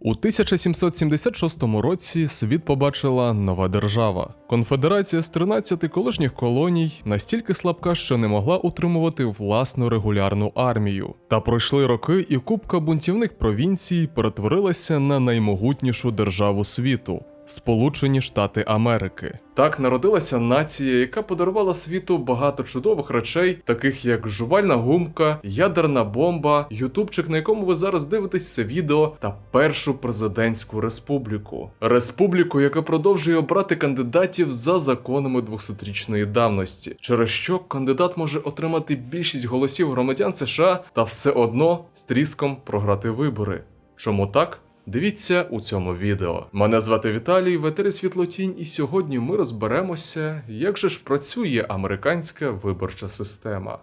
У 1776 році світ побачила нова держава. Конфедерація з 13 колишніх колоній настільки слабка, що не могла утримувати власну регулярну армію. Та пройшли роки, і купка бунтівних провінцій перетворилася на наймогутнішу державу світу. Сполучені Штати Америки. Так народилася нація, яка подарувала світу багато чудових речей, таких як жувальна гумка, ядерна бомба, ютубчик, на якому ви зараз дивитесь це відео, та першу президентську республіку. Республіку, яка продовжує обрати кандидатів за законами 200-річної давності, через що кандидат може отримати більшість голосів громадян США та все одно з тріском програти вибори. Чому так? Дивіться у цьому відео. Мене звати Віталій, в Світлотінь, і сьогодні ми розберемося, як же ж працює американська виборча система.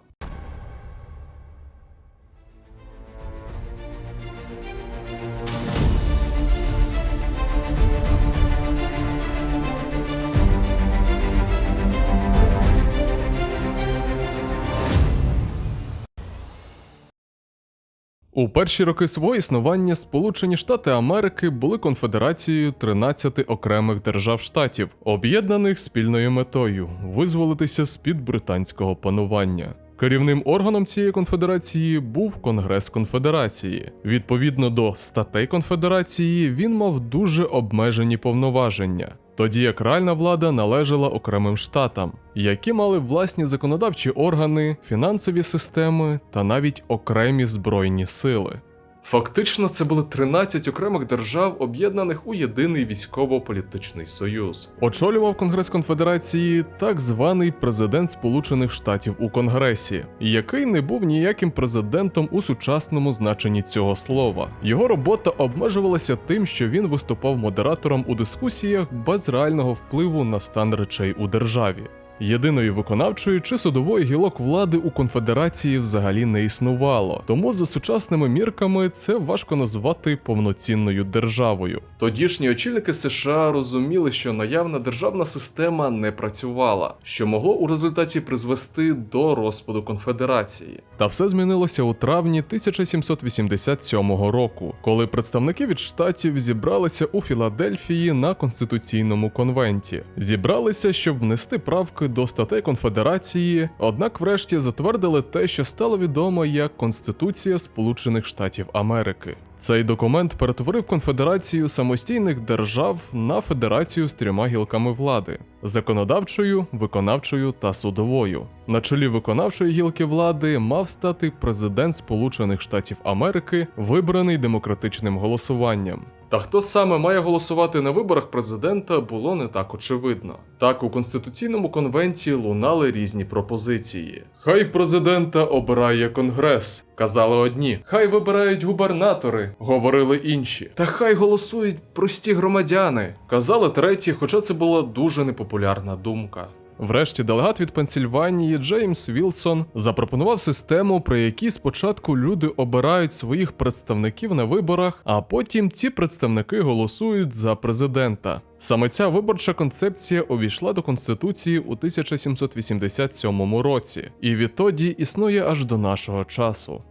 У перші роки свого існування Сполучені Штати Америки були конфедерацією 13 окремих держав-штатів, об'єднаних спільною метою визволитися з-під британського панування. Керівним органом цієї конфедерації був Конгрес Конфедерації. Відповідно до статей конфедерації, він мав дуже обмежені повноваження. Тоді як реальна влада належала окремим штатам, які мали власні законодавчі органи, фінансові системи та навіть окремі збройні сили. Фактично, це були 13 окремих держав, об'єднаних у єдиний військово-політичний союз. Очолював Конгрес Конфедерації так званий президент Сполучених Штатів у Конгресі, який не був ніяким президентом у сучасному значенні цього слова. Його робота обмежувалася тим, що він виступав модератором у дискусіях без реального впливу на стан речей у державі. Єдиної виконавчої чи судової гілок влади у конфедерації взагалі не існувало, тому за сучасними мірками це важко назвати повноцінною державою. Тодішні очільники США розуміли, що наявна державна система не працювала, що могло у результаті призвести до розпаду конфедерації. Та все змінилося у травні 1787 року, коли представники від штатів зібралися у Філадельфії на конституційному конвенті. Зібралися, щоб внести правки до статей конфедерації, однак врешті затвердили те, що стало відомо як Конституція Сполучених Штатів Америки. Цей документ перетворив конфедерацію самостійних держав на федерацію з трьома гілками влади: законодавчою, виконавчою та судовою. На чолі виконавчої гілки влади мав стати президент Сполучених Штатів Америки, вибраний демократичним голосуванням. Та хто саме має голосувати на виборах президента, було не так очевидно. Так у конституційному конвенті лунали різні пропозиції. Хай президента обирає конгрес, казали одні. Хай вибирають губернатори, говорили інші. Та хай голосують прості громадяни, казали треті, хоча це була дуже непопулярна думка. Врешті делегат від Пенсільванії Джеймс Вілсон запропонував систему, при якій спочатку люди обирають своїх представників на виборах, а потім ці представники голосують за президента. Саме ця виборча концепція увійшла до конституції у 1787 році, і відтоді існує аж до нашого часу.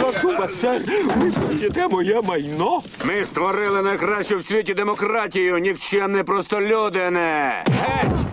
Прошу вас, ви моє майно? Ми створили найкращу в світі демократію, нікчемне простолюдине. Геть!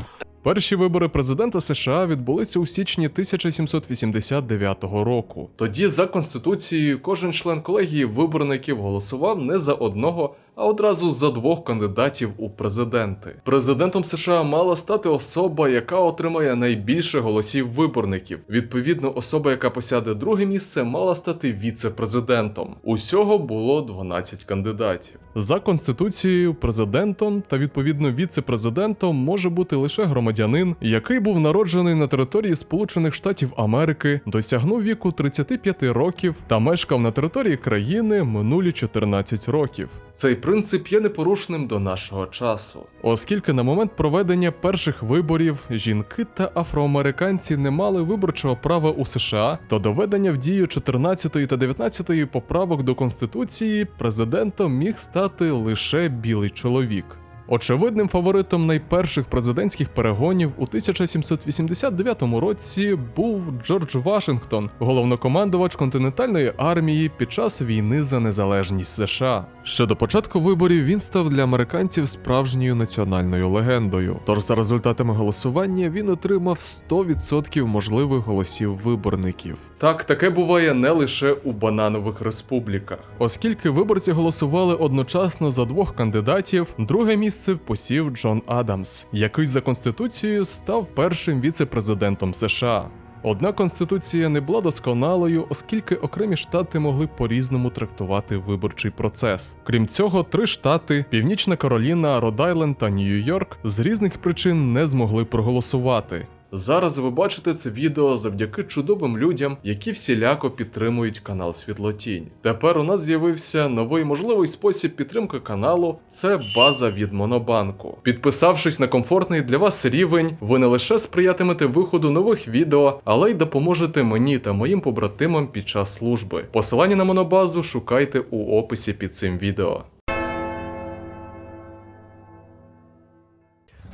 Перші вибори президента США відбулися у січні 1789 року. Тоді за конституцією кожен член колегії виборників голосував не за одного, а одразу за двох кандидатів у президенти. Президентом США мала стати особа, яка отримає найбільше голосів виборників. Відповідно, особа, яка посяде друге місце, мала стати віце-президентом. Усього було 12 кандидатів. За конституцією, президентом та відповідно віце-президентом може бути лише громадянин, який був народжений на території Сполучених Штатів Америки, досягнув віку 35 років та мешкав на території країни минулі 14 років. Цей принцип є непорушним до нашого часу, оскільки на момент проведення перших виборів жінки та афроамериканці не мали виборчого права у США, то доведення в дію 14 та 19 поправок до конституції президентом міг стати лише білий чоловік. Очевидним фаворитом найперших президентських перегонів у 1789 році був Джордж Вашингтон, головнокомандувач континентальної армії під час війни за незалежність США. Ще до початку виборів він став для американців справжньою національною легендою. Тож за результатами голосування він отримав 100% можливих голосів виборників. Так, таке буває не лише у бананових республіках, оскільки виборці голосували одночасно за двох кандидатів. Друге місце посів Джон Адамс, який за конституцією став першим віце-президентом США. Однак конституція не була досконалою, оскільки окремі штати могли по-різному трактувати виборчий процес. Крім цього, три штати Північна Кароліна, Род-Айленд та Нью-Йорк з різних причин не змогли проголосувати. Зараз ви бачите це відео завдяки чудовим людям, які всіляко підтримують канал Світлотінь. Тепер у нас з'явився новий можливий спосіб підтримки каналу це база від Монобанку. Підписавшись на комфортний для вас рівень, ви не лише сприятимете виходу нових відео, але й допоможете мені та моїм побратимам під час служби. Посилання на монобазу шукайте у описі під цим відео.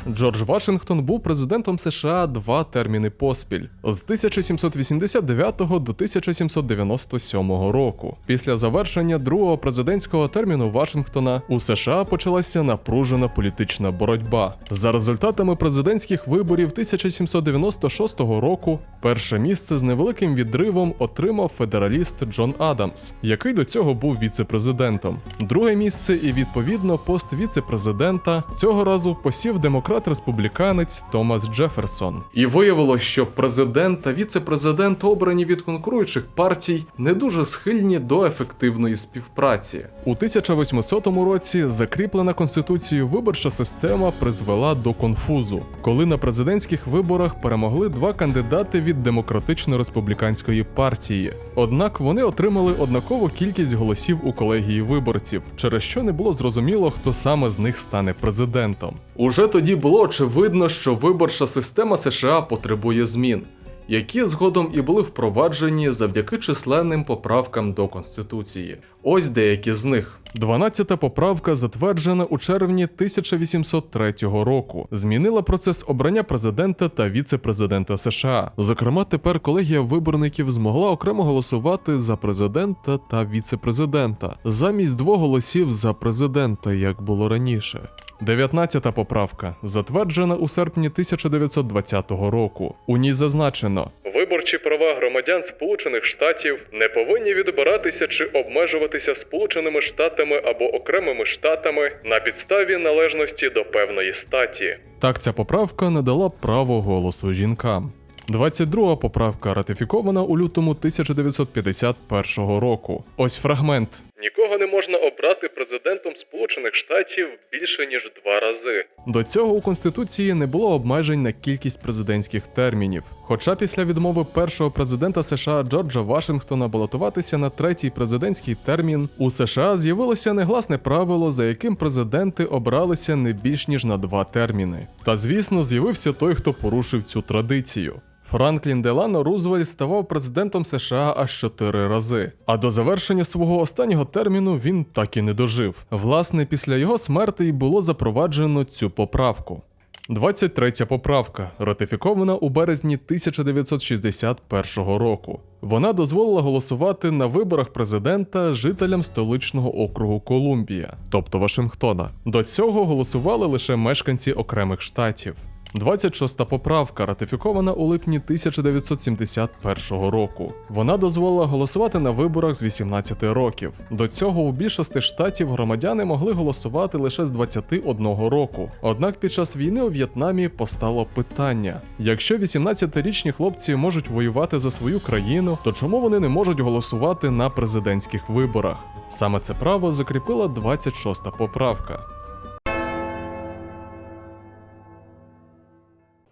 Джордж Вашингтон був президентом США два терміни поспіль з 1789 до 1797 року. Після завершення другого президентського терміну Вашингтона у США почалася напружена політична боротьба. За результатами президентських виборів 1796 року перше місце з невеликим відривом отримав федераліст Джон Адамс, який до цього був віце-президентом. Друге місце і відповідно пост віце-президента цього разу посів демократ-республіканець Томас Джеферсон. І виявилось, що президент та віце-президент, обрані від конкуруючих партій, не дуже схильні до ефективної співпраці. У 1800 році закріплена конституцією виборча система призвела до конфузу, коли на президентських виборах перемогли два кандидати від демократично-республіканської партії. Однак вони отримали однакову кількість голосів у колегії виборців, через що не було зрозуміло, хто саме з них стане президентом. Уже тоді було очевидно, що виборча система США потребує змін. Які згодом і були впроваджені завдяки численним поправкам до Конституції. Ось деякі з них. 12-та поправка, затверджена у червні 1803 року, змінила процес обрання президента та віце-президента США. Зокрема, тепер колегія виборників змогла окремо голосувати за президента та віце-президента, замість двох голосів за президента, як було раніше. 19-та поправка, затверджена у серпні 1920 року. У ній зазначено: виборчі права громадян Сполучених Штатів не повинні відбиратися чи обмежуватися Сполученими Штатами або окремими штатами на підставі належності до певної статі. Так ця поправка надала право голосу жінкам. 22 поправка ратифікована у лютому 1951 року. Ось фрагмент. Нікого не можна обрати президентом Сполучених Штатів більше ніж два рази. До цього у конституції не було обмежень на кількість президентських термінів. Хоча після відмови першого президента США Джорджа Вашингтона балотуватися на третій президентський термін, у США з'явилося негласне правило, за яким президенти обралися не більш ніж на два терміни. Та звісно, з'явився той, хто порушив цю традицію. Франклін Делано Рузвельт ставав президентом США аж чотири рази. А до завершення свого останнього терміну він так і не дожив. Власне, після його смерти й було запроваджено цю поправку. 23 поправка, ратифікована у березні 1961 року. Вона дозволила голосувати на виборах президента жителям столичного округу Колумбія, тобто Вашингтона. До цього голосували лише мешканці окремих штатів. 26 поправка ратифікована у липні 1971 року. Вона дозволила голосувати на виборах з 18 років. До цього у більшості штатів громадяни могли голосувати лише з 21 року. Однак під час війни у В'єтнамі постало питання: якщо 18-річні хлопці можуть воювати за свою країну, то чому вони не можуть голосувати на президентських виборах? Саме це право закріпила 26 поправка.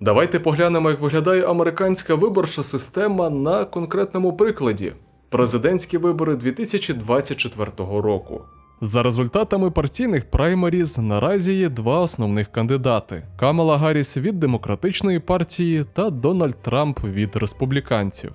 Давайте поглянемо, як виглядає американська виборча система на конкретному прикладі: президентські вибори 2024 року. За результатами партійних праймеріз наразі є два основних кандидати: Камала Гарріс від демократичної партії та Дональд Трамп від республіканців.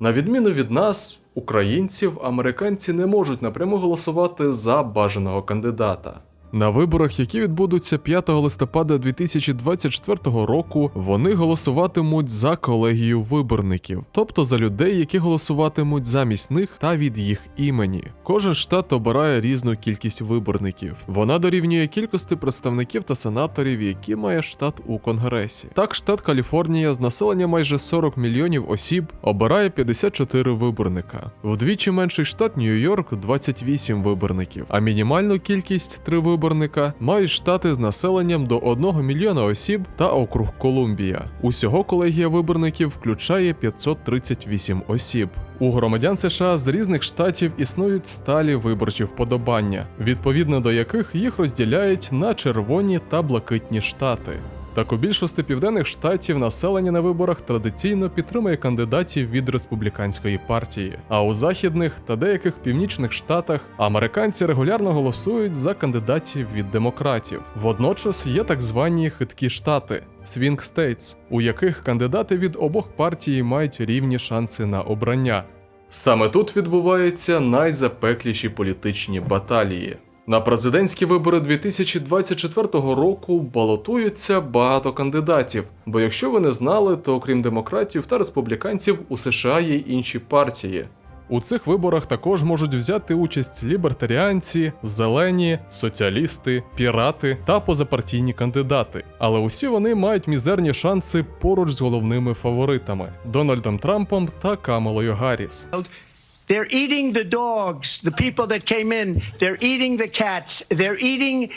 На відміну від нас, українців, американці не можуть напряму голосувати за бажаного кандидата. На виборах, які відбудуться 5 листопада 2024 року, вони голосуватимуть за колегію виборників, тобто за людей, які голосуватимуть замість них та від їх імені. Кожен штат обирає різну кількість виборників. Вона дорівнює кількості представників та сенаторів, які має штат у конгресі. Так, штат Каліфорнія з населенням майже 40 мільйонів осіб обирає 54 виборника. Вдвічі менший штат Нью-Йорк 28 виборників, а мінімальну кількість 3 виборника мають штати з населенням до 1 мільйона осіб та округ Колумбія. Усього колегія виборників включає 538 осіб. У громадян США з різних штатів існують сталі виборчі вподобання, відповідно до яких їх розділяють на червоні та блакитні штати. Так у більшості південних штатів населення на виборах традиційно підтримує кандидатів від республіканської партії. А у західних та деяких північних штатах американці регулярно голосують за кандидатів від демократів. Водночас є так звані хиткі штати. Swing States, у яких кандидати від обох партій мають рівні шанси на обрання. Саме тут відбуваються найзапекліші політичні баталії. На президентські вибори 2024 року балотуються багато кандидатів. Бо якщо ви не знали, то окрім демократів та республіканців у США є інші партії. У цих виборах також можуть взяти участь лібертаріанці, зелені, соціалісти, пірати та позапартійні кандидати. Але усі вони мають мізерні шанси поруч з головними фаворитами Дональдом Трампом та Камалою Гарріс. They're eating the dogs, the people that came in. They're eating the cats. They're eating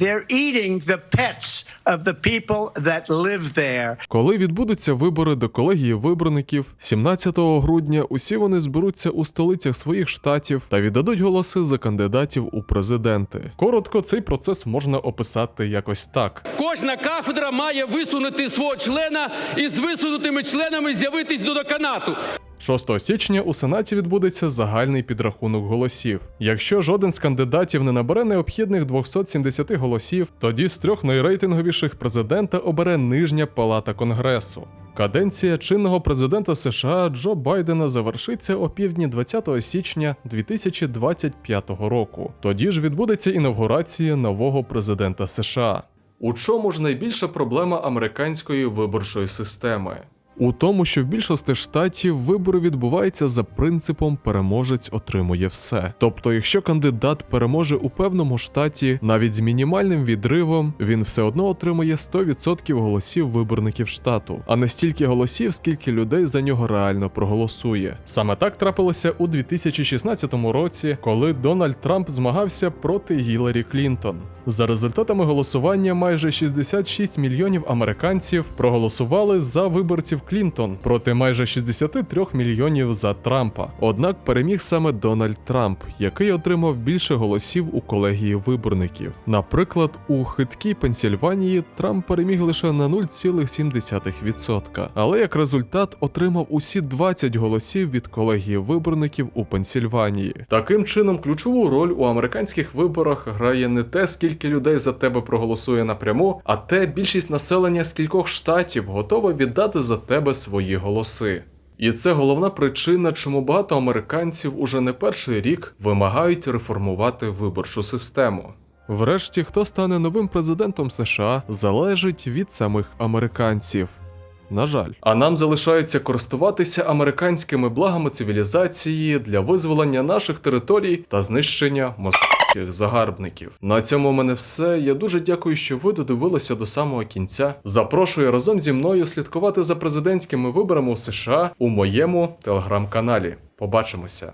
they're eating the pets of the people that live there. Коли відбудуться вибори до колегії виборників, 17 грудня усі вони зберуться у столицях своїх штатів та віддадуть голоси за кандидатів у президенти. Коротко, цей процес можна описати якось так. Кожна кафедра має висунути свого члена і з висунутими членами з'явитись до деканату. 6 січня у Сенаті відбудеться загальний підрахунок голосів. Якщо жоден з кандидатів не набере необхідних 270 голосів, тоді з трьох найрейтинговіших президента обере нижня палата Конгресу. Каденція чинного президента США Джо Байдена завершиться о півдні 20 січня 2025 року. Тоді ж відбудеться інавгурація нового президента США. У чому ж найбільша проблема американської виборчої системи? У тому, що в більшості штатів вибори відбуваються за принципом переможець отримує все. Тобто, якщо кандидат переможе у певному штаті, навіть з мінімальним відривом, він все одно отримує 100% голосів виборників штату, а не стільки голосів, скільки людей за нього реально проголосує. Саме так трапилося у 2016 році, коли Дональд Трамп змагався проти Гіларі Клінтон. За результатами голосування майже 66 мільйонів американців проголосували за виборців Клінтон проти майже 63 мільйонів за Трампа. Однак переміг саме Дональд Трамп, який отримав більше голосів у колегії виборників. Наприклад, у хиткій Пенсільванії Трамп переміг лише на 0,7%, але як результат отримав усі 20 голосів від колегії виборників у Пенсільванії. Таким чином, ключову роль у американських виборах грає не те, скільки людей за тебе проголосує напряму, а те більшість населення з кількох штатів готова віддати за тебе свої голоси. І це головна причина, чому багато американців уже не перший рік вимагають реформувати виборчу систему. Врешті, хто стане новим президентом США, залежить від самих американців. На жаль, а нам залишається користуватися американськими благами цивілізації для визволення наших територій та знищення московських загарбників. На цьому в мене все. Я дуже дякую, що ви додивилися до самого кінця. Запрошую разом зі мною слідкувати за президентськими виборами у США у моєму телеграм-каналі. Побачимося.